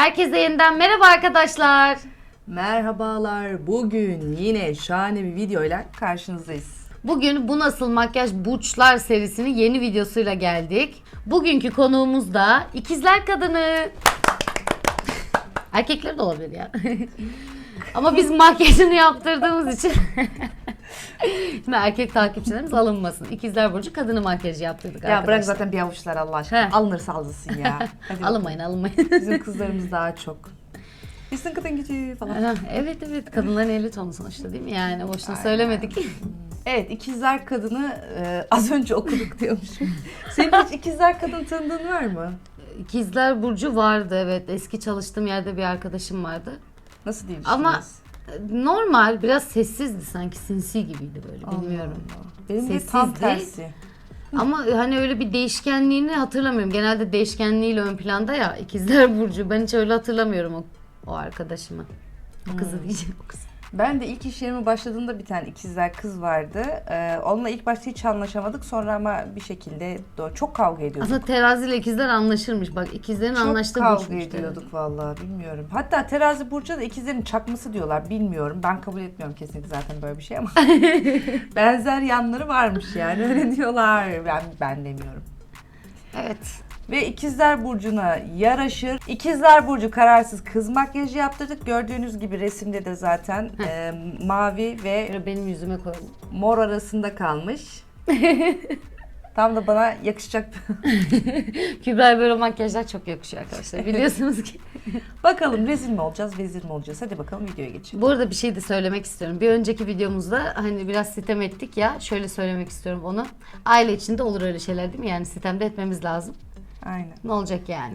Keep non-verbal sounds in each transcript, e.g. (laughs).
Herkese yeniden merhaba arkadaşlar. Merhabalar. Bugün yine şahane bir videoyla karşınızdayız. Bugün Bu Nasıl Makyaj Burçlar serisinin yeni videosuyla geldik. Bugünkü konuğumuz da ikizler kadını. Erkekler de olabilir ya. (laughs) Ama biz makyajını yaptırdığımız için (laughs) Şimdi erkek takipçilerimiz alınmasın. İkizler Burcu kadını makyajı yaptırdık Ya bırak arkadaşlar. zaten bir avuçlar Allah aşkına. Heh. Alınırsa aldırsın ya. (laughs) Hadi Alınmayın alınmayın. (laughs) Bizim kızlarımız daha çok. Bizim kadın gücü falan. Evet evet kadınların eli tonu sonuçta değil mi? Yani boşuna söylemedik. Evet ikizler kadını e, az önce okuduk diyormuşum. Senin hiç ikizler kadın tanıdığın var mı? İkizler Burcu vardı evet. Eski çalıştığım yerde bir arkadaşım vardı. Nasıl diyeyim Ama normal biraz sessizdi sanki sinsi gibiydi böyle bilmiyorum. Benim de tam Sessizdi. tersi. Ama hani öyle bir değişkenliğini hatırlamıyorum. Genelde değişkenliğiyle ön planda ya İkizler Burcu. Ben hiç öyle hatırlamıyorum o, o arkadaşımı. O kızı diyeceğim o kızı. Ben de ilk iş yerime başladığımda bir tane ikizler kız vardı. Ee, onunla ilk başta hiç anlaşamadık. Sonra ama bir şekilde do- çok kavga ediyorduk. Aslında teraziyle ikizler anlaşırmış. Bak ikizlerin Çok anlaştığı kavga burçmuş. ediyorduk vallahi bilmiyorum. Hatta terazi burcu da ikizlerin çakması diyorlar bilmiyorum. Ben kabul etmiyorum kesinlikle zaten böyle bir şey ama (laughs) benzer yanları varmış yani öyle diyorlar. Ben ben demiyorum. Evet. Ve ikizler burcuna yaraşır. İkizler burcu kararsız kız makyajı yaptırdık. Gördüğünüz gibi resimde de zaten e, mavi ve Böyle benim yüzüme koyalım. mor arasında kalmış. (laughs) Tam da bana yakışacak. (laughs) Kübra'ya böyle makyajlar çok yakışıyor arkadaşlar. Biliyorsunuz ki. (laughs) bakalım rezil mi olacağız, vezir mi olacağız? Hadi bakalım videoya geçelim. Bu arada bir şey de söylemek istiyorum. Bir önceki videomuzda hani biraz sitem ettik ya. Şöyle söylemek istiyorum onu. Aile içinde olur öyle şeyler değil mi? Yani sitemde etmemiz lazım. Aynen. Ne olacak yani?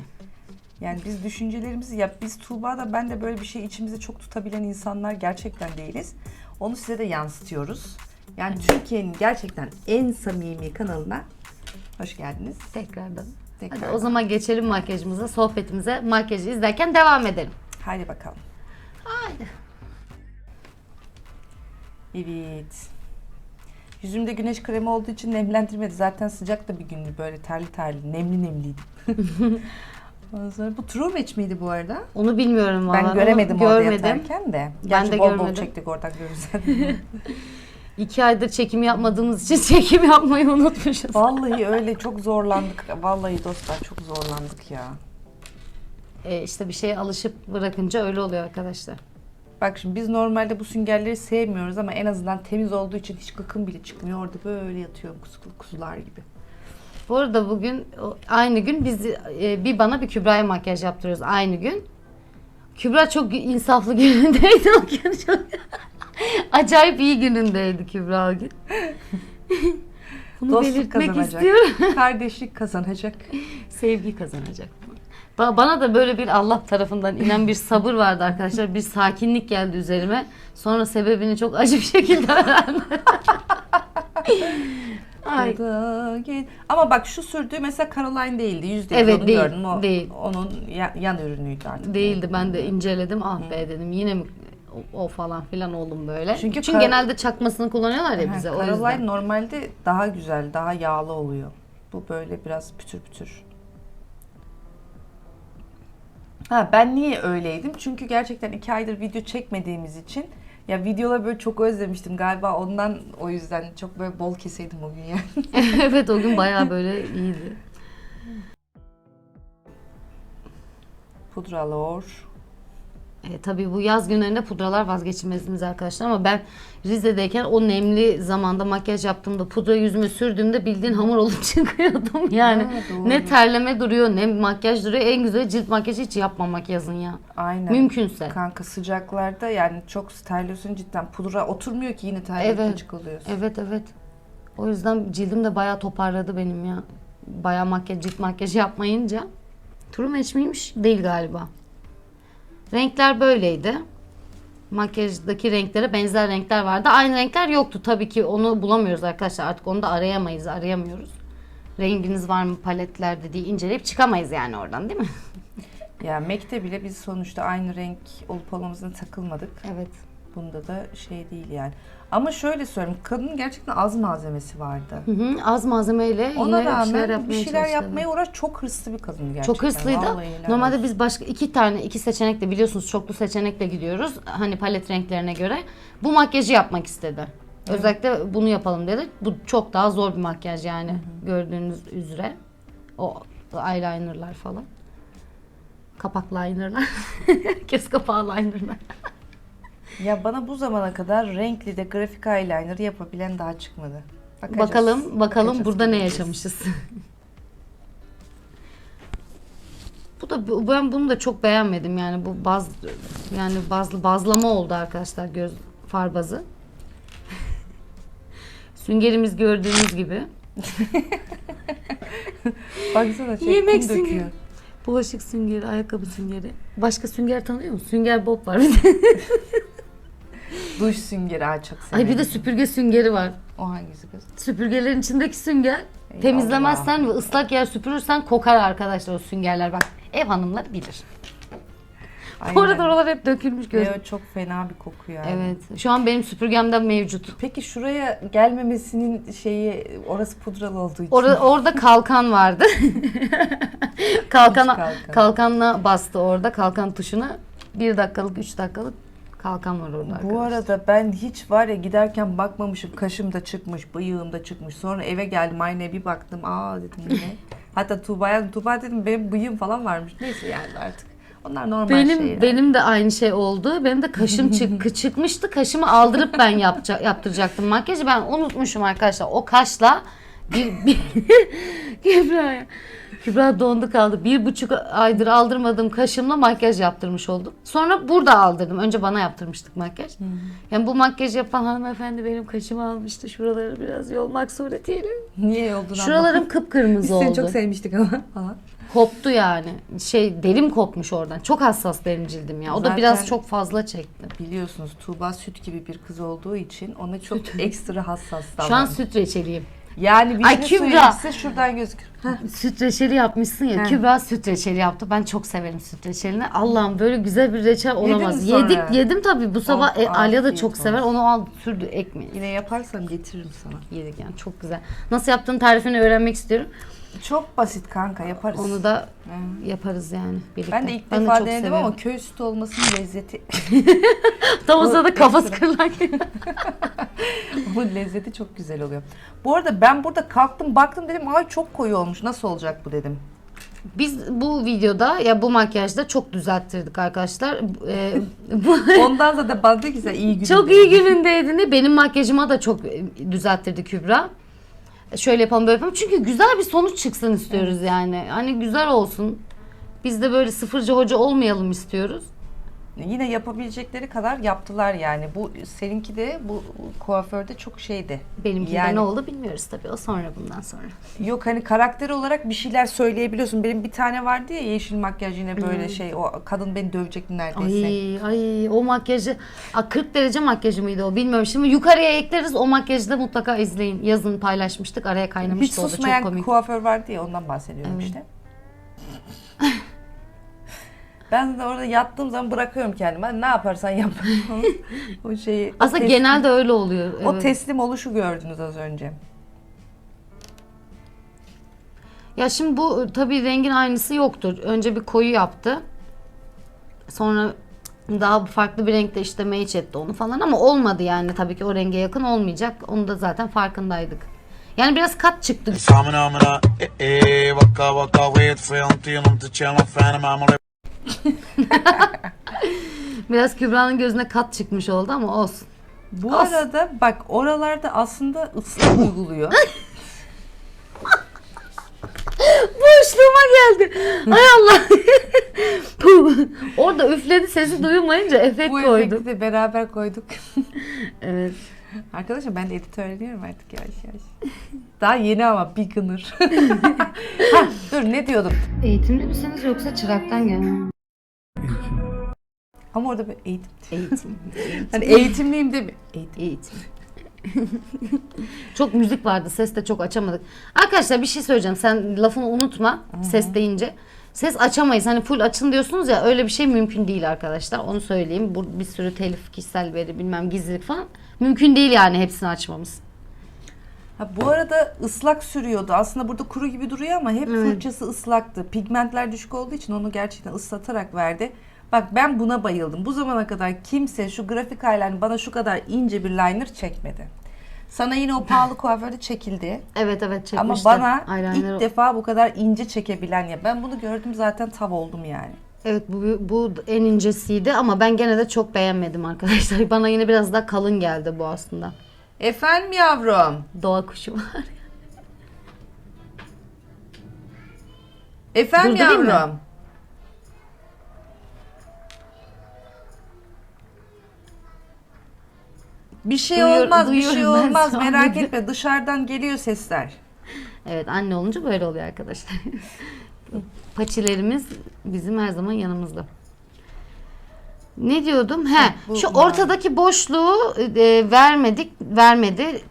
Yani biz düşüncelerimizi yap. Biz Tuğba da ben de böyle bir şey içimize çok tutabilen insanlar gerçekten değiliz. Onu size de yansıtıyoruz. Yani Türkiye'nin gerçekten en samimi kanalına hoş geldiniz. Tekrardan. Tekrar. Hadi o zaman geçelim makyajımıza, sohbetimize. Makyajı izlerken devam edelim. Haydi bakalım. Haydi. Evet. Yüzümde güneş kremi olduğu için nemlendirmedi. Zaten sıcak da bir gündü. Böyle terli terli, nemli nemliydi. (laughs) Ondan sonra bu true match miydi bu arada? Onu bilmiyorum valla. Ben göremedim Onu orada görmedim. yatarken de. Ben Gerçi de bol bol görmedim. çektik oradan (laughs) görürsen. (laughs) İki aydır çekim yapmadığımız için çekim yapmayı unutmuşuz. Vallahi öyle çok zorlandık. Vallahi dostlar çok zorlandık ya. E, işte bir şeye alışıp bırakınca öyle oluyor arkadaşlar. Bak şimdi biz normalde bu süngerleri sevmiyoruz ama en azından temiz olduğu için hiç gıkım bile çıkmıyor. Orada böyle yatıyor kuzu- kuzular gibi. Bu arada bugün aynı gün biz e, bir bana bir Kübra'ya makyaj yaptırıyoruz aynı gün. Kübra çok insaflı (laughs) günündeydi o gün. Çok... (laughs) Acayip iyi günündeydi Kübra o gün. (laughs) Bunu Dostluk belirtmek kazanacak. istiyorum. Kardeşlik kazanacak. Sevgi kazanacak. Ba- Bana da böyle bir Allah tarafından inen bir sabır vardı arkadaşlar. Bir sakinlik geldi üzerime. Sonra sebebini çok acı bir şekilde öğrendim. (laughs) Ay. Gel- Ama bak şu sürdüğü mesela Caroline değildi. Yüzde Evet, onu değil, gördüm. O, değil. Onun ya- yan ürünüydü artık. Değildi ben de inceledim ah be dedim yine mi o, o falan filan oldum böyle. Çünkü Çünkü, kar- genelde çakmasını kullanıyorlar ya Ha, bize o Caroline yüzden. normalde daha güzel, daha yağlı oluyor. Bu böyle biraz pütür pütür. Ha ben niye öyleydim? Çünkü gerçekten iki aydır video çekmediğimiz için ya videoları böyle çok özlemiştim galiba ondan o yüzden çok böyle bol keseydim o gün yani. (laughs) evet o gün bayağı böyle iyiydi. Pudralor. E, tabii bu yaz günlerinde pudralar vazgeçilmezimiz arkadaşlar ama ben Rize'deyken o nemli zamanda makyaj yaptığımda pudra yüzüme sürdüğümde bildiğin hamur olup (laughs) çıkıyordum yani. Ha, ne terleme duruyor ne makyaj duruyor. En güzel cilt makyajı hiç yapmamak yazın ya. Aynen. Mümkünse. Kanka sıcaklarda yani çok terliyorsun cidden pudra oturmuyor ki yine terleyip Evet. oluyorsun. Evet evet. O yüzden cildim de bayağı toparladı benim ya. Bayağı makyaj, cilt makyajı yapmayınca. True match miymiş? Değil galiba. Renkler böyleydi. Makyajdaki renklere benzer renkler vardı. Aynı renkler yoktu. Tabii ki onu bulamıyoruz arkadaşlar. Artık onu da arayamayız, arayamıyoruz. Renginiz var mı paletlerde diye inceleyip çıkamayız yani oradan değil mi? Ya MAC'te bile biz sonuçta aynı renk olup olmamızına takılmadık. evet. Bunda da şey değil yani. Ama şöyle söyleyeyim. Kadının gerçekten az malzemesi vardı. Hı hı, az malzemeyle Ona yine bir rağmen şeyler bir yapmaya şeyler çalıştı. yapmaya uğraş. Çok hırslı bir kadın gerçekten. Çok hırslıydı. Vallahi helal Normalde olsun. biz başka iki tane iki seçenekle biliyorsunuz çoklu seçenekle gidiyoruz. Hani palet renklerine göre. Bu makyajı yapmak istedi. Özellikle bunu yapalım dedi. Bu çok daha zor bir makyaj yani gördüğünüz üzere. O eyelinerlar falan. Kapak linerlar. Göz (laughs) kapağı linerlar. Ya bana bu zamana kadar renkli de grafik eyeliner yapabilen daha çıkmadı. Bakacağız. Bakalım bakalım Bakacağız, burada ne yaşamışız. (laughs) bu da bu- ben bunu da çok beğenmedim yani bu baz yani bazlı bazlama oldu arkadaşlar göz far bazı. (laughs) Süngerimiz gördüğünüz gibi. (laughs) Baksana şey Yemek kum süngeri. döküyor. Bulaşık süngeri, ayakkabı süngeri. Başka sünger tanıyor musun? Sünger Bob var bir de. Duş süngeri ay çok severim. Ay bir de süpürge süngeri var. O hangisi kız? Süpürgelerin içindeki sünger. Ey Temizlemezsen ve ıslak yer süpürürsen kokar arkadaşlar o süngerler. Bak ev hanımları bilir. Bu arada oralar hep dökülmüş göz. Ve o çok fena bir koku yani. Evet. Şu an benim süpürgemde mevcut. Peki şuraya gelmemesinin şeyi orası pudralı olduğu için. Orada, orada kalkan vardı. (laughs) Kalkana, kalkan. kalkanla bastı orada. Kalkan tuşuna. Bir dakikalık, üç dakikalık kalkan var orada Bu arkadaşlar. arada ben hiç var ya giderken bakmamışım. Kaşım da çıkmış, bıyığım da çıkmış. Sonra eve geldim aynaya bir baktım. Aa dedim ne? (laughs) Hatta Tuğba'ya Tuğba dedim benim bıyığım falan varmış. Neyse yani artık. Onlar normal Benim şeyler. benim de aynı şey oldu. Benim de kaşım çık (laughs) çıkmıştı. Kaşımı aldırıp ben yapça, yaptıracaktım makyajı. Ben unutmuşum arkadaşlar. O kaşla bir, bir. (laughs) Kübra dondu kaldı. Bir buçuk aydır aldırmadığım kaşımla makyaj yaptırmış oldum. Sonra burada aldırdım. Önce bana yaptırmıştık makyaj. Yani bu makyaj yapan hanımefendi benim kaşımı almıştı. Şuraları biraz yolmak suretiyle. Niye olduğunu Şuralarım anlamadım. kıpkırmızı (laughs) Biz oldu. seni çok sevmiştik ama. Koptu yani. Şey derim kopmuş oradan. Çok hassas benim cildim ya. O da Zaten- biraz çok fazla çekti. Biliyorsunuz Tuğba süt gibi bir kız olduğu için ona çok ekstra hassas Şu an davranıyor. süt reçeliyim. Yani bir Ay, şey Kübra. şuradan gözükür. Süt reçeli yapmışsın ya. Heh. Kübra süt reçeli yaptı. Ben çok severim süt reçelini. Allah'ım böyle güzel bir reçel olamaz. mi sonra? Yedik yedim tabii. Bu sabah e, Alya da afiyet çok sever. olsun. Onu al sürdü ekmeği. Yine yaparsam getiririm sana. Yedik yani çok güzel. Nasıl yaptığın tarifini öğrenmek istiyorum. Çok basit kanka yaparız. Onu da Hı. yaparız yani birlikte. Ben de ilk de defa çok denedim severim. ama köy sütü olmasının lezzeti (laughs) Tam o sırada kafası kırılan (laughs) bu lezzeti çok güzel oluyor. Bu arada ben burada kalktım baktım dedim ay çok koyu olmuş nasıl olacak bu dedim. Biz bu videoda ya bu makyajda çok düzelttirdik arkadaşlar. Ee, (laughs) bu, Ondan da da bana dedi ki sen iyi gün. Çok iyi günündeydin de benim makyajıma da çok e, düzelttirdi Kübra. Şöyle yapalım böyle yapalım. Çünkü güzel bir sonuç çıksın istiyoruz yani. Hani güzel olsun. Biz de böyle sıfırcı hoca olmayalım istiyoruz. Yine yapabilecekleri kadar yaptılar yani. Bu seninki de bu kuaförde çok şeydi. Benimki Yani- ne oldu bilmiyoruz tabii. O sonra bundan sonra. Yok hani karakter olarak bir şeyler söyleyebiliyorsun. Benim bir tane vardı ya yeşil makyaj yine böyle şey. O kadın beni dövecekti neredeyse. Ay ay o makyajı Aa, 40 derece makyajı mıydı o bilmiyorum. Şimdi yukarıya ekleriz o makyajı da mutlaka izleyin. Yazın paylaşmıştık araya Hiç kaynamıştı o da çok susmayan komik. kuaför vardı ya ondan bahsediyorum Evet. işte. Ben de orada yattığım zaman bırakıyorum kendimi. Hani ne yaparsan yap. (laughs) o şeyi. o Aslında teslim- genelde öyle oluyor. o evet. teslim oluşu gördünüz az önce. Ya şimdi bu tabii rengin aynısı yoktur. Önce bir koyu yaptı. Sonra daha farklı bir renkte işte match etti onu falan ama olmadı yani tabii ki o renge yakın olmayacak. Onu da zaten farkındaydık. Yani biraz kat çıktı. (laughs) Biraz Kübra'nın gözüne kat çıkmış oldu ama olsun. Bu As- arada bak oralarda aslında ıslah uyguluyor. (laughs) Boşluğuma geldi. Hay Allah. (laughs) Bu- Orada üfledi sesi duyulmayınca efekt Bu koydum. efekti de beraber koyduk. Evet. Arkadaşlar ben de edit öğreniyorum artık yavaş yavaş. Daha yeni ama beginner. Hah, dur ne diyordum? Eğitimli misiniz yoksa çıraktan gelen? Ama orada bir eğitim. Eğitim. (laughs) Hani eğitimliyim de mi? Eğitim. Eğitim. (laughs) çok müzik vardı. Ses de çok açamadık. Arkadaşlar bir şey söyleyeceğim. Sen lafını unutma. Ses deyince. Ses açamayız. Hani full açın diyorsunuz ya öyle bir şey mümkün değil arkadaşlar. Onu söyleyeyim. Bu bir sürü telif, kişisel veri, bilmem gizlilik falan. Mümkün değil yani hepsini açmamız. Ha, bu arada ıslak sürüyordu. Aslında burada kuru gibi duruyor ama hep fırçası ıslaktı. Pigmentler düşük olduğu için onu gerçekten ıslatarak verdi. Bak ben buna bayıldım. Bu zamana kadar kimse şu grafik eyeliner bana şu kadar ince bir liner çekmedi. Sana yine o pahalı (laughs) kuaförde çekildi. Evet evet çekmiştim. Ama bana Eyeliner- ilk defa bu kadar ince çekebilen ya. Ben bunu gördüm zaten tav oldum yani. Evet bu, bu en incesiydi ama ben gene de çok beğenmedim arkadaşlar. (laughs) Bana yine biraz daha kalın geldi bu aslında. Efendim yavrum. Doğa kuşu var. Efendim mı? yavrum. Bir şey Duyuyor- olmaz, bir şey ben olmaz. şu an. Merak etme. Dışarıdan geliyor sesler. Evet anne olunca böyle oluyor arkadaşlar. (laughs) Paçilerimiz bizim her zaman yanımızda. Ne diyordum? He, bu şu ortadaki boşluğu e, vermedik, vermedi.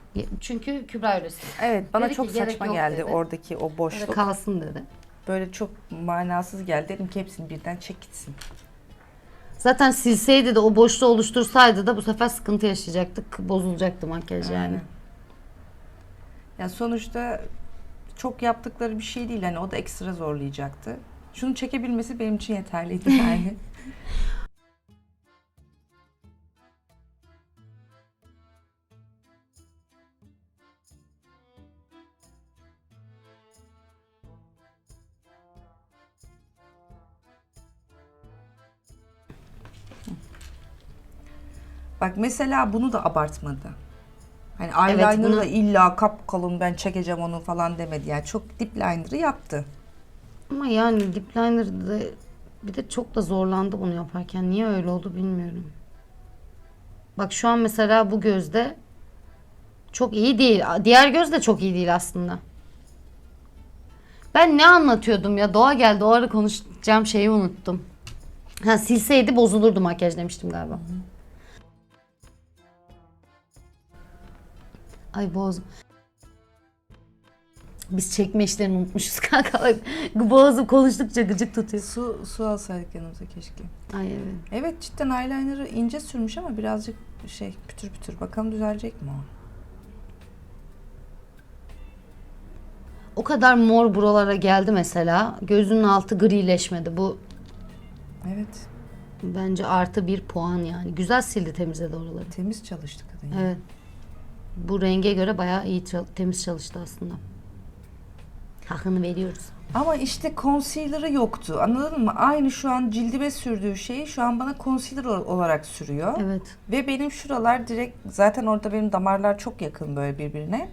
Çünkü Kübra öyle istedi. Evet, bana Dedi çok gerek saçma yok geldi dedi. oradaki o boşluk. kalsın dedi. Böyle çok manasız geldi. Dedim ki hepsini birden çek gitsin. Zaten silseydi de o boşluğu oluştursaydı da bu sefer sıkıntı yaşayacaktık. Bozulacaktı makyaj yani. Aynen. Ya sonuçta çok yaptıkları bir şey değil. Hani o da ekstra zorlayacaktı. Şunu çekebilmesi benim için yeterliydi yani. (laughs) Bak mesela bunu da abartmadı. Hani eyeliner'ı bunu- da illa kap kalın ben çekeceğim onu falan demedi. Yani çok dip liner'ı yaptı. Ama yani lip liner'da bir de çok da zorlandı bunu yaparken. Niye öyle oldu bilmiyorum. Bak şu an mesela bu gözde çok iyi değil. Diğer göz de çok iyi değil aslında. Ben ne anlatıyordum ya? Doğa geldi. O ara konuşacağım şeyi unuttum. Ha silseydi bozulurdu makyaj demiştim galiba. Ay boğaz. Biz çekme işlerini unutmuşuz (laughs) kanka. Boğazım konuştukça gıcık tutuyor. Su, su alsaydık yanımıza keşke. Ay evet. Evet cidden eyeliner'ı ince sürmüş ama birazcık şey pütür pütür. Bakalım düzelecek mi o? O kadar mor buralara geldi mesela. Gözünün altı grileşmedi. Bu Evet. bence artı bir puan yani. Güzel sildi temizledi oraları. Temiz çalıştı kadın. ya. Evet. Bu renge göre bayağı iyi temiz çalıştı aslında. Hakkını veriyoruz. Ama işte concealer'ı yoktu. Anladın mı? Aynı şu an cildime sürdüğü şeyi şu an bana concealer ol- olarak sürüyor. Evet. Ve benim şuralar direkt zaten orada benim damarlar çok yakın böyle birbirine.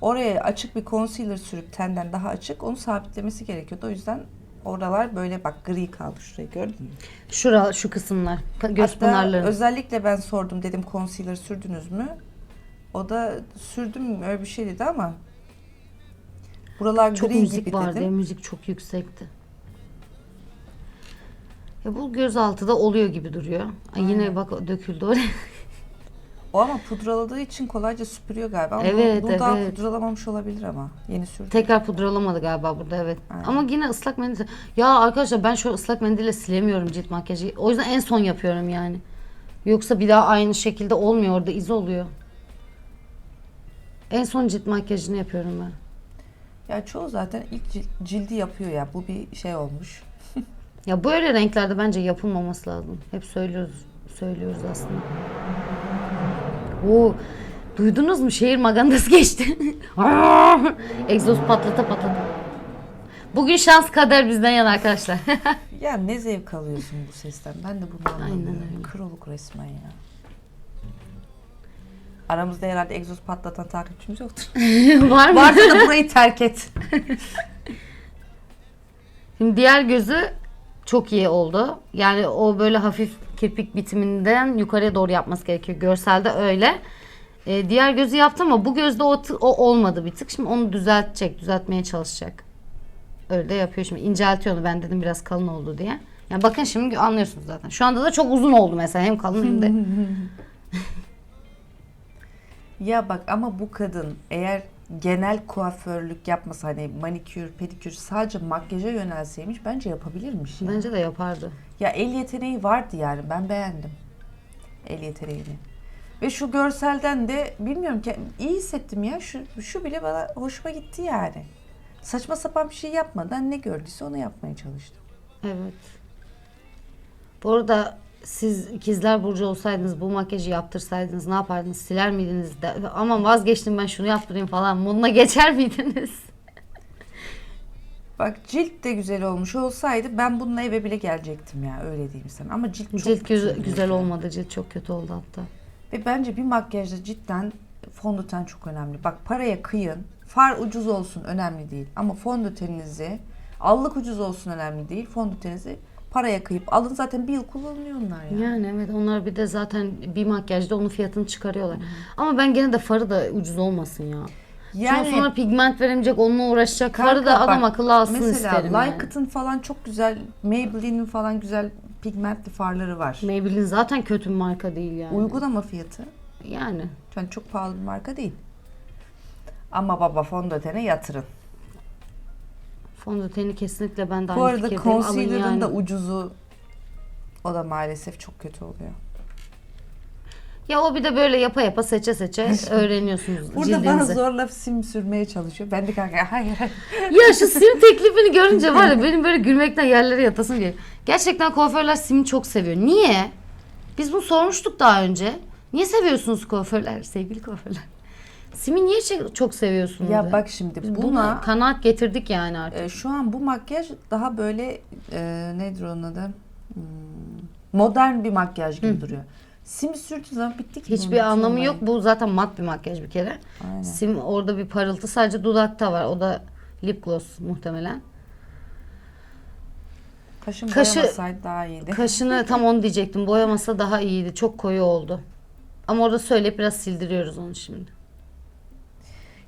Oraya açık bir concealer sürüp tenden daha açık onu sabitlemesi gerekiyordu. O yüzden oralar böyle bak gri kaldı şurayı gördün mü? Şura şu kısımlar. Göz Hatta pınarları. özellikle ben sordum dedim concealer sürdünüz mü? O da sürdüm öyle bir şey dedi ama buralar Çok gri müzik gibi vardı. dedim. Müzik çok yüksekti. Ya bu gözaltı da oluyor gibi duruyor. Ay yine bak döküldü oraya. O ama pudraladığı için kolayca süpürüyor galiba. Ama Evet, bu, bu daha evet. pudralamamış olabilir ama yeni sürdü. Tekrar pudralamadı galiba burada evet. Aynen. Ama yine ıslak mendil. Ya arkadaşlar ben şu ıslak mendille silemiyorum cilt makyajı. O yüzden en son yapıyorum yani. Yoksa bir daha aynı şekilde olmuyor orada iz oluyor. En son cilt makyajını yapıyorum ben. Ya çoğu zaten ilk cil- cildi yapıyor ya. Bu bir şey olmuş. Ya böyle renklerde bence yapılmaması lazım. Hep söylüyoruz, söylüyoruz aslında. Oo, duydunuz mu? Şehir magandası geçti. (laughs) Egzoz patlata patlata. Bugün şans kader bizden yana arkadaşlar. (laughs) Ya ne zevk alıyorsun bu sesten? Ben de bunu anlamıyorum. öyle. Kıroluk resmen ya. Aramızda herhalde egzoz patlatan takipçimiz yoktur. (laughs) Var mı? Varsa da (laughs) burayı terk et. (laughs) Şimdi diğer gözü çok iyi oldu. Yani o böyle hafif kirpik bitiminden yukarıya doğru yapması gerekiyor. Görselde öyle. Ee, diğer gözü yaptı ama bu gözde o, o olmadı bir tık. Şimdi onu düzeltecek, düzeltmeye çalışacak. Öyle de yapıyor şimdi. İnceltiyor onu. Ben dedim biraz kalın oldu diye. Yani bakın şimdi anlıyorsunuz zaten. Şu anda da çok uzun oldu mesela. Hem kalın hem de. Ya bak ama bu kadın eğer genel kuaförlük yapmasa hani manikür, pedikür sadece makyaja yönelseymiş bence yapabilirmiş. ya. Bence de yapardı. Ya el yeteneği vardı yani ben beğendim. El yeteneğini. Ve şu görselden de bilmiyorum ki iyi hissettim ya. Şu, şu bile bana hoşuma gitti yani. Saçma sapan bir şey yapmadan ne gördüyse onu yapmaya çalıştı. Evet. Bu arada siz ikizler burcu olsaydınız bu makyajı yaptırsaydınız ne yapardınız? Siler miydiniz? De, aman vazgeçtim ben şunu yaptırayım falan. Moduna (laughs) geçer miydiniz? Bak cilt de güzel olmuş olsaydı ben bununla eve bile gelecektim ya öyle diyeyim sana. Ama cilt çok Cilt güzel, güzel olmadı. Cilt çok kötü oldu hatta. Ve bence bir makyajda cidden fondöten çok önemli. Bak paraya kıyın. Far ucuz olsun önemli değil. Ama fondöteninizi allık ucuz olsun önemli değil. Fondöteninizi paraya kıyıp alın zaten bir yıl kullanılıyor onlar ya. Yani evet onlar bir de zaten bir makyajda onun fiyatını çıkarıyorlar. Ama ben gene de farı da ucuz olmasın ya. Yani sonra pigment veremeyecek, onunla uğraşacak. farı Kanka da adam bak, akıllı alsın mesela isterim. yani. Lycat'ın falan çok güzel, Maybelline'in falan güzel pigmentli farları var. Maybelline zaten kötü bir marka değil yani. Uygun ama fiyatı. Yani. Yani çok pahalı bir marka değil. Ama baba fondötene yatırın. Fondöteni kesinlikle ben de aynı Bu arada fikirdeyim. Alın concealer'ın yani. da ucuzu o da maalesef çok kötü oluyor. Ya o bir de böyle yapa yapa seçe seçe (laughs) öğreniyorsunuz Burada bana cildinizi. zorla sim sürmeye çalışıyor. Ben de kanka (laughs) hayır hayır. Ya şu sim teklifini görünce var ya benim böyle gülmekten yerlere yatasım geliyor. Gerçekten kuaförler simi çok seviyor. Niye? Biz bunu sormuştuk daha önce. Niye seviyorsunuz kuaförler, sevgili kuaförler? Simi niye çe- çok seviyorsunuz? Ya bak şimdi Biz buna buna kanaat getirdik yani artık. e, şu an bu makyaj daha böyle e, nedir onun adı? Hmm, modern bir makyaj gibi duruyor. Sim sürdüğü zaman bitti ki. bunun Hiçbir bütün anlamı olayı. yok. Bu zaten mat bir makyaj bir kere. Aynen. Sim orada bir parıltı sadece dudakta var. O da lip gloss muhtemelen. Kaşın Kaşı- boyamasaydı daha iyiydi. Kaşını tam onu diyecektim. Boyamasa daha iyiydi. Çok koyu oldu. Ama orada söyleyip biraz sildiriyoruz onu şimdi.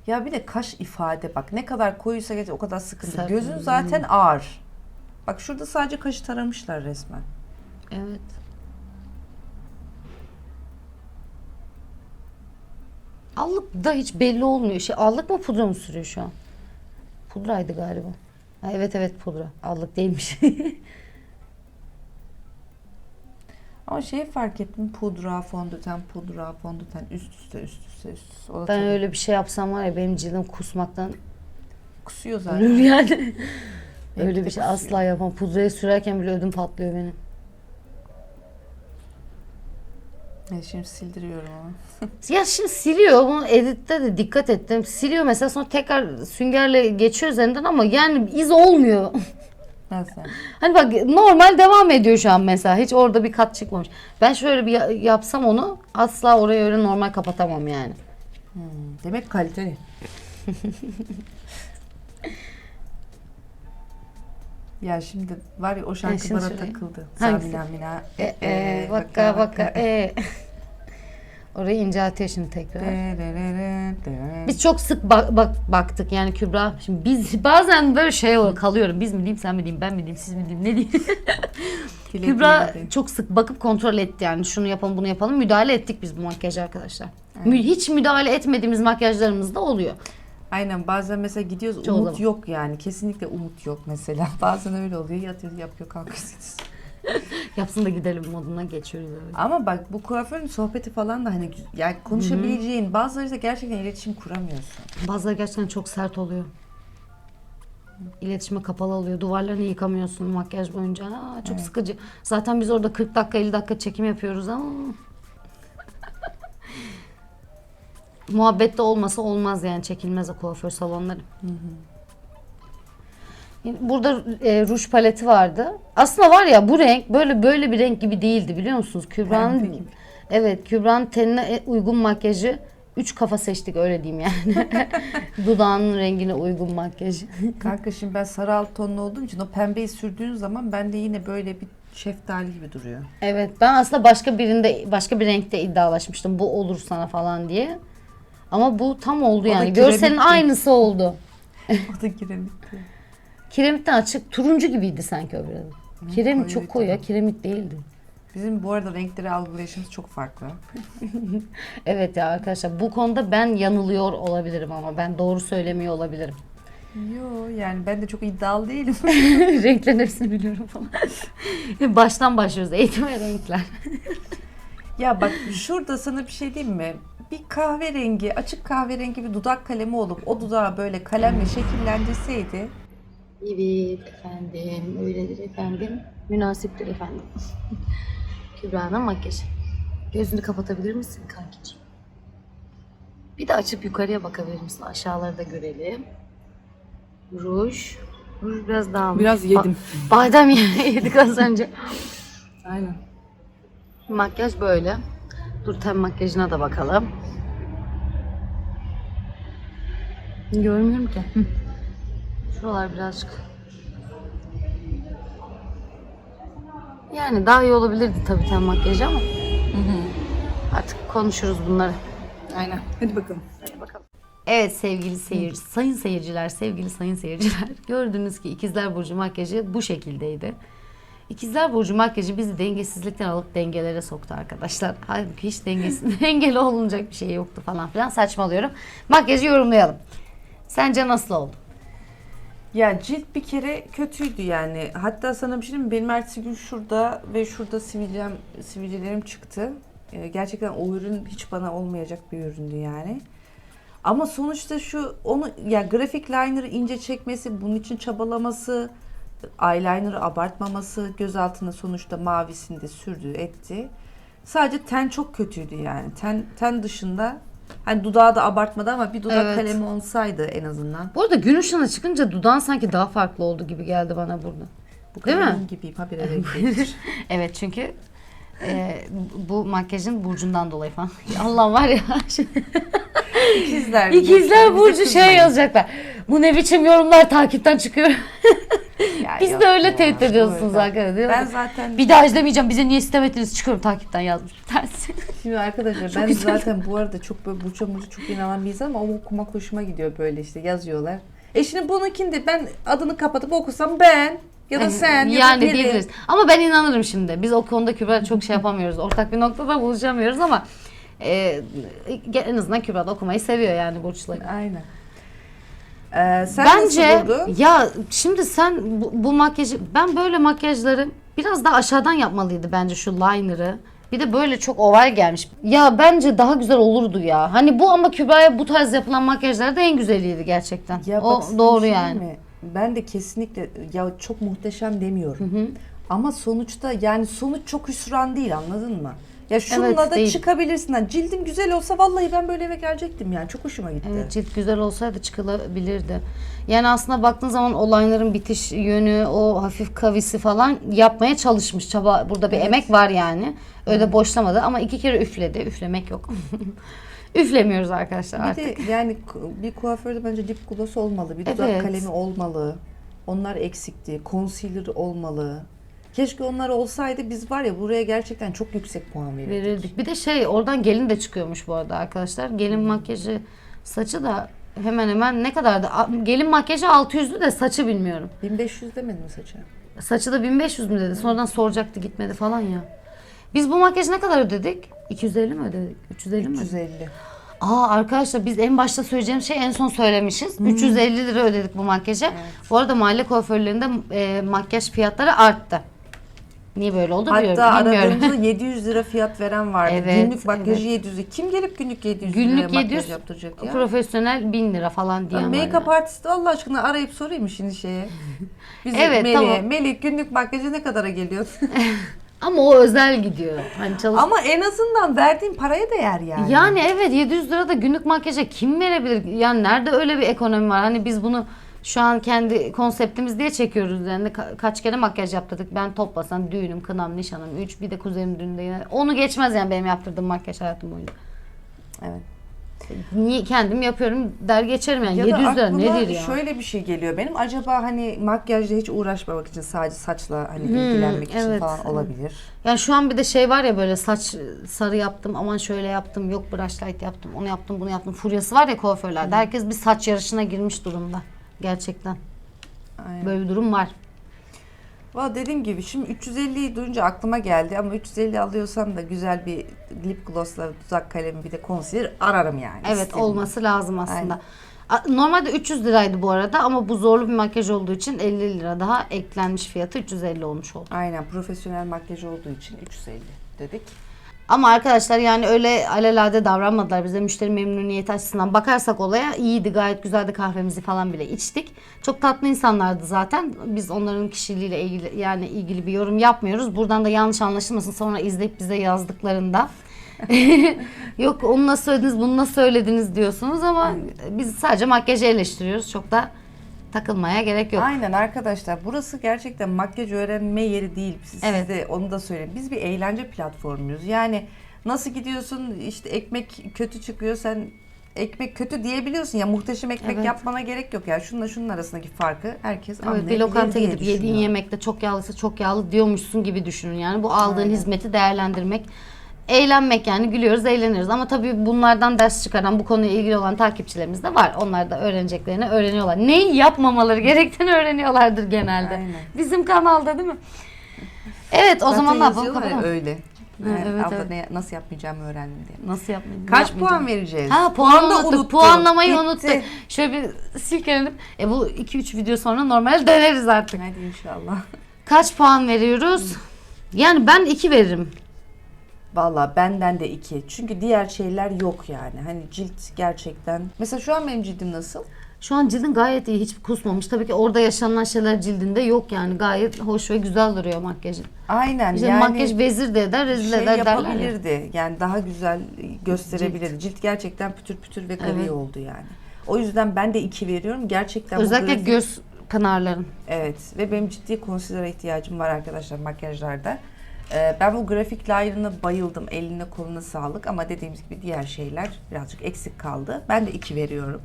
Ya bir de kaş ifade bak ne kadar koyuysa gerçekten o kadar sıkıntı. Sert. Gözün zaten ağır. Bak şurada sadece kaşı taramışlar resmen. Evet. Allık da hiç belli olmuyor. Şey, allık mı pudra mı sürüyor şu an? Pudraydı galiba. Ha, evet evet pudra. Allık değilmiş. (laughs) Ama şey fark ettim pudra, fondöten, pudra, fondöten üst üste üst üste üst üste. O da ben tabii öyle bir şey yapsam var ya benim cildim kusmaktan kusuyor zaten. ölür yani. (laughs) Öyle de bir şey kusuyor. asla yapamam. Pudrayı sürerken bile ödüm patlıyor benim. Evet, şimdi sildiriyorum ama. (laughs) Ya şimdi siliyor. Bunu editte de dikkat ettim. Siliyor mesela sonra tekrar süngerle geçiyor üzerinden ama yani iz olmuyor. (laughs) Nasıl? Hani bak normal devam ediyor şu an mesela. Hiç orada bir kat çıkmamış. Ben şöyle bir ya- yapsam onu asla orayı öyle normal kapatamam yani. Hmm, demek kaliteli. (laughs) ya şimdi var ya o şarkı şimdi bana şuraya. takıldı. Hangisi? Samina mina. E, e, vaka vaka e. (laughs) Orayı inceltiyor şimdi tekrar. Biz çok sık bak, bak baktık yani Kübra. Şimdi biz (laughs) bazen böyle şey oluyor, kalıyorum. Biz mi diyeyim, sen mi diyeyim, ben mi diyeyim, siz mi diyeyim, ne diyeyim? (laughs) Kübra çok sık bakıp kontrol etti yani şunu yapalım bunu yapalım. Müdahale ettik biz bu makyaja arkadaşlar. Mü- Hiç müdahale etmediğimiz makyajlarımız da oluyor. Aynen bazen mesela gidiyoruz Çoğu umut zaman. yok yani. Kesinlikle umut yok mesela. (laughs) Bazen öyle oluyor. Yatıyor yapıyor kalkıyor. (laughs) Yapsın da gidelim moduna geçiyoruz öyle. Ama bak bu kuaförün sohbeti falan da hani yani konuşabileceğin bazılarıyla gerçekten iletişim kuramıyorsun. Bazıları gerçekten çok sert oluyor. İletişime kapalı oluyor. Duvarlarını yıkamıyorsun makyaj boyunca. Aa, çok sıkıcı. Zaten biz orada 40 dakika 50 dakika çekim yapıyoruz ama (laughs) muhabbette olmasa olmaz yani çekilmez o kuaför salonları. Burada e, ruj paleti vardı. Aslında var ya bu renk böyle böyle bir renk gibi değildi biliyor musunuz? Kübra'nın. Evet Kübra'nın tenine uygun makyajı üç kafa seçtik öyle diyeyim yani. (laughs) Dudağının rengine uygun makyajı. Kanka şimdi ben sarı alt tonlu olduğum için o pembeyi sürdüğün zaman bende yine böyle bir şeftali gibi duruyor. evet ben aslında başka birinde başka bir renkte iddialaşmıştım bu olur sana falan diye. Ama bu tam oldu O yani. Görselin aynısı oldu. (laughs) o da kiremitti. Kiremitten açık turuncu gibiydi sanki öbürü. Kiremit koyuydu. çok koyu ya kiremit değildi. Bizim bu arada renkleri algılayışımız çok farklı. (laughs) Evet ya arkadaşlar bu konuda ben yanılıyor olabilirim ama ben doğru söylemiyor olabilirim. Yo yani ben de çok iddialı değilim. (laughs) Renklerin hepsini biliyorum falan. (laughs) Baştan başlıyoruz eğitim ve renkler. ya bak şurada sana bir şey diyeyim mi? Bir kahverengi, açık kahverengi bir dudak kalemi olup o dudağı böyle kalemle şekillendirseydi Evet efendim öyledir efendim. Münasiptir efendim. (laughs) Kübra'nın makyajı. Gözünü kapatabilir misin kankiciğim? Bir de açıp yukarıya bakabilir misin? Aşağıları da görelim. Ruj. Ruj biraz daha Biraz yedim. Ba- badem (laughs) yedik az önce. Aynen. Makyaj böyle. Dur ten makyajına da bakalım. Görmüyorum ki. Hı. Şuralar birazcık. Yani daha iyi olabilirdi tabii ten makyajı ama. Artık konuşuruz bunları. Aynen. Hadi bakalım. Hadi bakalım. Evet sevgili seyirci, sayın seyirciler, sevgili sayın seyirciler. (laughs) Gördüğünüz ki İkizler Burcu makyajı bu şekildeydi. İkizler Burcu makyajı bizi dengesizlikten alıp dengelere soktu arkadaşlar. Halbuki hiç dengesiz, (laughs) dengeli olunacak bir şey yoktu falan filan saçmalıyorum. Makyajı yorumlayalım. Sence nasıl oldu? Ya cilt bir kere kötüydü yani. Hatta sana bir şey diyeyim mi? Benim ertesi gün şurada ve şurada sivilcem, sivilcelerim çıktı. Ee, gerçekten o ürün hiç bana olmayacak bir üründü yani. Ama sonuçta şu onu ya grafik liner'ı ince çekmesi, bunun için çabalaması, eyeliner'ı abartmaması, göz altına sonuçta mavisini de sürdü, etti. Sadece ten çok kötüydü yani. Ten ten dışında hani dudağı da abartmadı ama bir dudak Evet. kalemi olsaydı en azından. Bu arada gün ışığına çıkınca dudağın sanki daha farklı oldu gibi geldi bana burada. Bu Değil mi? gibiyim habire. (laughs) Evet çünkü e, bu makyajın burcundan dolayı falan. (laughs) Allah var ya. İkizler. İkizler Bize Burcu şey yazacaklar. Bu ne biçim yorumlar takipten çıkıyor. (laughs) Ya Biz yok de öyle tehdit ediyorsunuz öyle. arkadaşlar. Değil mi? Ben zaten Bir daha izlemeyeceğim. Bize niye istemediniz? Çıkıyorum takipten yazmış bir tanesi. (laughs) şimdi arkadaşlar ben güzel. zaten bu arada çok böyle burça burcu çok inanan bir insan ama o okumak hoşuma gidiyor böyle işte yazıyorlar. E şimdi bununkinde ben adını kapatıp okusam ben ya da sen ya yani da biri. diyebiliriz. Ama ben inanırım şimdi. Biz o konuda Kübra çok şey yapamıyoruz. Ortak bir noktada buluşamıyoruz ama e, en azından Kübra da okumayı seviyor yani burçları. Aynen. Ee, sen Bence nasıl buldun? ya şimdi sen bu, bu makyajı ben böyle makyajları biraz daha aşağıdan yapmalıydı bence şu liner'ı. Bir de böyle çok oval gelmiş. Ya bence daha güzel olurdu ya. Hani bu ama Kübra'ya bu tarz yapılan makyajlar da en güzeliydi gerçekten. Ya o bak sana doğru bir şey yani. mi? Ben de kesinlikle ya çok muhteşem demiyorum. Ama sonuçta yani sonuç çok hüsran değil anladın mı? Ya şununla Evet, da değil. çıkabilirsin. Ha, Cildim güzel olsa vallahi ben böyle eve gelecektim yani. Çok hoşuma gitti. Evet cilt güzel olsaydı çıkılabilirdi. Yani aslında baktığın zaman o liner'ın bitiş yönü, o hafif kavisi falan yapmaya çalışmış. Çaba burada bir emek var yani. Öyle boşlamadı ama iki kere üfledi. Üflemek yok. (laughs) Üflemiyoruz arkadaşlar Bir artık. de yani ku- bir kuaförde bence dip gloss olmalı, bir dudak Evet. kalemi olmalı. Onlar eksikti. Concealer olmalı. Keşke onlar olsaydı biz var ya buraya gerçekten çok yüksek puan verirdik. Verirdik. Bir de şey oradan gelin de çıkıyormuş bu arada arkadaşlar. Gelin makyajı saçı da hemen hemen ne kadardı? Gelin makyajı 600'lü de saçı bilmiyorum. 1500 demedin mi saça? Saçı da 1500 mü dedi? Sonradan soracaktı gitmedi falan ya. Biz bu makyajı ne kadar ödedik? 250 mi ödedik? 350 mi ödedik? 350. Aa arkadaşlar biz en başta söyleyeceğim şey en son söylemişiz. 350 lira ödedik bu makyaja. Bu arada mahalle kuaförlerinde e, makyaj fiyatları arttı. Niye böyle oldu Hatta bilmiyorum. aradığımızda (laughs) 700 lira fiyat veren vardı. Evet, günlük makyajı evet. 700 lira. Kim gelip günlük 700 Günlük liraya makyaj 700 yaptıracak ya? Profesyonel 1000 lira falan diyen var. Make-up artisti Allah aşkına arayıp sorayım şimdi şeye? (laughs) Bizim Evet, Melih'e. tamam. Melih günlük makyajı ne kadara geliyor? (laughs) Ama o özel gidiyor. Hani çalış Ama en azından verdiğin paraya değer yani. Yani evet 700 lira da günlük makyaja kim verebilir? Yani nerede öyle bir ekonomi var? Hani biz bunu şu an kendi konseptimiz diye çekiyoruz. Yani Ka- kaç kere makyaj yaptırdık. Ben toplasan düğünüm, kınam, nişanım 3 bir de kuzenim düğünde yine. Onu geçmez yani benim yaptırdığım makyaj hayatım boyunca. Evet. Niye kendim yapıyorum der geçerim yani. Ya da 700 lira aklıma nedir ya? şöyle bir şey geliyor benim. Acaba hani makyajla hiç uğraşmamak için sadece saçla hani ilgilenmek için Hmm, evet, falan evet. olabilir. Yani şu an bir de şey var ya böyle saç sarı yaptım aman şöyle yaptım yok brush light yaptım onu yaptım bunu yaptım furyası var ya kuaförlerde herkes bir saç yarışına girmiş durumda gerçekten Aynen. böyle bir durum var. Valla dediğim gibi şimdi 350'yi duyunca aklıma geldi ama 350 alıyorsam da güzel bir lip glossla dudak kalemi bir de concealer ararım yani. Evet İsterim. olması lazım aslında. Aynen. Normalde 300 liraydı bu arada ama bu zorlu bir makyaj olduğu için 50 lira daha eklenmiş fiyatı 350 olmuş oldu. Aynen profesyonel makyaj olduğu için 350 dedik. Ama arkadaşlar yani öyle alelade davranmadılar bize müşteri memnuniyeti açısından bakarsak olaya iyiydi gayet güzeldi kahvemizi falan bile içtik. Çok tatlı insanlardı zaten. Biz onların kişiliğiyle ilgili yani ilgili bir yorum yapmıyoruz. Buradan da yanlış anlaşılmasın sonra izleyip bize yazdıklarında (laughs) yok onu nasıl söylediniz bunu nasıl söylediniz diyorsunuz ama biz sadece makyajı eleştiriyoruz. Çok da takılmaya gerek yok. Aynen arkadaşlar burası gerçekten makyaj öğrenme yeri değil. Siz Evet. de onu da söyleyeyim. Biz bir eğlence platformuyuz. Yani nasıl gidiyorsun işte ekmek kötü çıkıyor sen ekmek kötü diyebiliyorsun ya muhteşem ekmek Evet. yapmana gerek yok ya şununla şunun arasındaki farkı herkes Evet anlayabilir bir lokanta gidip yediğin düşünüyorum. yemekte çok yağlıysa çok yağlı diyormuşsun gibi düşünün. Yani bu aldığın Aynen. hizmeti değerlendirmek, eğlenmek yani gülüyoruz, eğleniyoruz. Ama tabii bunlardan ders çıkaran bu konuyla ilgili olan takipçilerimiz de var. Onlar da öğreneceklerini öğreniyorlar. Neyi yapmamaları gerektiğini öğreniyorlardır genelde. Aynen. Bizim kanalda değil mi? Evet o Zaten zaman ne yapalım? yazıyorlar ya Kapatalım. öyle. Evet, abla evet. ne- nasıl yapmayacağımı öğrendim diye. Nasıl yapmayayım? Kaç Yapmayacağım. puan vereceğiz? Ha Puan da unuttuk. unuttuk. Puanlamayı Gitti. unuttuk. Şöyle bir silkelenip e bu 2-3 video sonra normal (laughs) deneriz artık. Hadi inşallah. Kaç puan veriyoruz? Yani ben 2 veririm. Valla benden de iki. Çünkü diğer şeyler yok yani. Hani cilt gerçekten. Mesela şu an benim cildim nasıl? Şu an cildin gayet iyi. Hiç kusmamış. Tabii ki orada yaşanan şeyler cildinde yok yani. Gayet hoş ve güzel duruyor makyajın. Aynen İşte yani makyaj vezir de eder, rezil şey eder derler ya. yapabilirdi. Yani daha güzel gösterebilirdi. Cilt, gerçekten pütür pütür ve kavi Evet. oldu yani. O yüzden ben de iki veriyorum. Gerçekten Özellikle grafik- göz pınarların. Evet ve benim ciddi concealer'a ihtiyacım var arkadaşlar makyajlarda. Ee, ben bu grafik liner'ına bayıldım. Eline koluna sağlık ama dediğimiz gibi diğer şeyler birazcık eksik kaldı. Ben de iki veriyorum.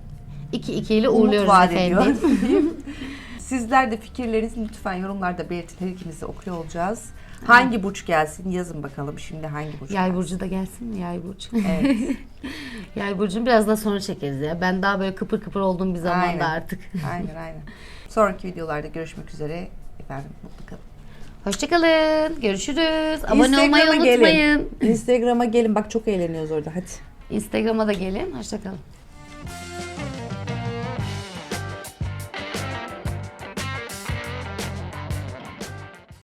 2-2 ile Umut uğurluyoruz vaat efendim. ediyor. (laughs) Sizler de fikirlerinizi lütfen yorumlarda belirtin. Her ikimiz de okuyor olacağız. Hangi burç gelsin yazın bakalım şimdi hangi burç Yay gelsin. burcu da gelsin mi? Yay burcu. Evet. (laughs) Yay burcunu biraz daha sonra çekeriz ya. Ben daha böyle kıpır kıpır olduğum bir zamanda Aynen. artık. aynen aynen. (laughs) Sonraki videolarda görüşmek üzere. Efendim mutlu kalın. Hoşçakalın. Görüşürüz. Abone olmayı Instagram'a gelin. unutmayın. Instagram'a gelin bak çok eğleniyoruz orada hadi. Instagram'a da gelin. Hoşçakalın.